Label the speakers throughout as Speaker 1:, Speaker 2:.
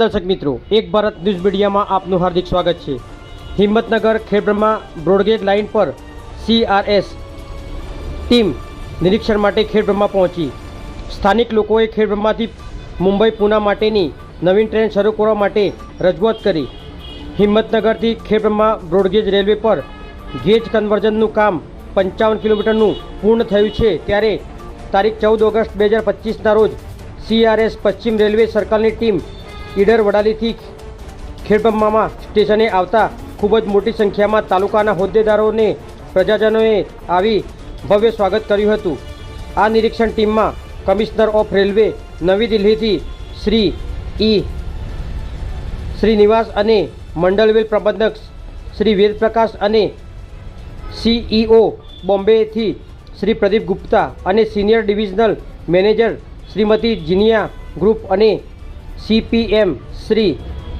Speaker 1: દર્શક મિત્રો, એક ભારત ન્યૂઝ મીડિયામાં આપનું હાર્દિક સ્વાગત છે. Himmatnagar Khedbrahma broad gauge line પર સીઆરએસ ટીમ નિરીક્ષણ માટે ખેડબ્રહ્મા પહોંચી. સ્થાનિક લોકોએ ખેડબ્રહ્માથી મુંબઈ, પૂના માટેની નવીન ટ્રેન શરૂ કરવા માટે રજૂઆત કરી. હિંમતનગરથી ખેડબ્રહ્મા બ્રોડગેજ રેલવે પર ગેજ કન્વર્ઝનનું કામ પંચાવન કિલોમીટરનું પૂર્ણ થયું છે, ત્યારે તારીખ ચૌદ ઓગસ્ટ બે હજાર પચીસના રોજ સીઆરએસ પશ્ચિમ રેલવે સર્કલની ટીમ ઈડર વડાલીથી ખેડબ્રહ્મામાં સ્ટેશને આવતા ખૂબ જ મોટી સંખ્યામાં તાલુકાના હોદ્દેદારોને પ્રજાજનોએ આવી ભવ્ય સ્વાગત કર્યું હતું. આ નિરીક્ષણ ટીમમાં કમિશનર ઓફ રેલવે નવી દિલ્હીથી શ્રી ઈ શ્રીનિવાસ અને મંડળવેલ પ્રબંધક શ્રી વેદપ્રકાશ અને સીઈઓ બોમ્બેથી શ્રી પ્રદીપ ગુપ્તા અને senior divisional manager Shrimati Jinia group અને CPM Shri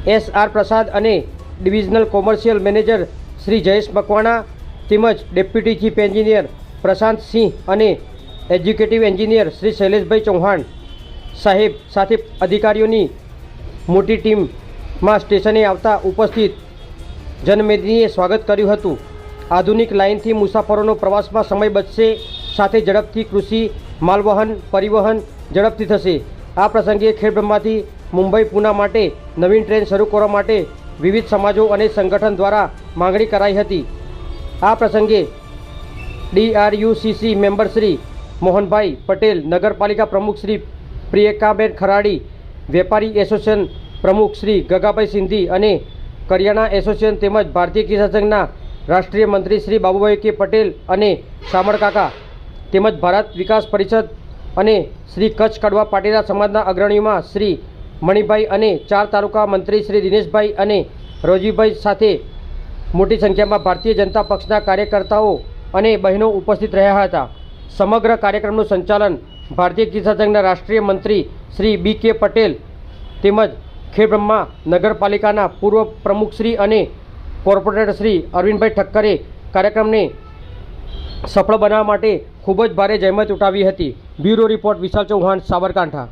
Speaker 1: S R Prasad અને divisional commercial manager Shri Jayesh Makwana તેમજ deputy chief engineer Prashant Singh અને એજ્યુકેટિવ એન્જિનિયર શ્રી શૈલેષભાઈ ચૌહાણ સાહેબ સાથે અધિકારીઓની મોટી ટીમમાં સ્ટેશને આવતા ઉપસ્થિત જનમેદનીએ સ્વાગત કર્યું હતું. આધુનિક લાઇનથી મુસાફરોનો પ્રવાસમાં સમય બચશે, સાથે ઝડપથી કૃષિ, માલવહન, પરિવહન ઝડપથી થશે. આ પ્રસંગે ખેડબ્રહ્માથી મુંબઈ, પૂના માટે નવીન ટ્રેન શરૂ કરવા માટે વિવિધ સમાજો અને સંગઠન દ્વારા માંગણી કરાઈ હતી. આ પ્રસંગે ડીઆરયુસીસી મેમ્બર શ્રી મોહનભાઈ પટેલ, નગરપાલિકા પ્રમુખ શ્રી પ્રિયંકાબેન ખરાડી, વેપારી એસોસિએશન પ્રમુખ શ્રી ગગાભાઈ સિંધી અને કરિયાણા એસોસિએશન તેમજ ભારતીય કિસાન સંઘના રાષ્ટ્રીય મંત્રી શ્રી બાબુભાઈ કે પટેલ અને સામળકાકા તેમજ ભારત વિકાસ પરિષદ અને શ્રી કચ્છ કડવા પાટીદાર સમાજના અગ્રણીઓમાં શ્રી મણિભાઈ અને ચાર તાલુકા મંત્રી શ્રી દિનેશભાઈ અને રોજીભાઈ સાથે મોટી સંખ્યામાં ભારતીય જનતા પક્ષના કાર્યકર્તાઓ અને બહેનો ઉપસ્થિત રહ્યા હતા. સમગ્ર કાર્યક્રમનું સંચાલન ભારતીય કિસાન સંઘના રાષ્ટ્રીય મંત્રી શ્રી બી કે પટેલ તેમજ ખેડબ્રહ્મા નગરપાલિકાના પૂર્વ પ્રમુખશ્રી અને કોર્પોરેટર શ્રી અરવિંદભાઈ ઠક્કરે કાર્યક્રમને સફળ બનાવવા માટે ખૂબ જ ભારે જહેમત ઉઠાવી હતી. Bureau report Vishal Chauhan Sabarkantha.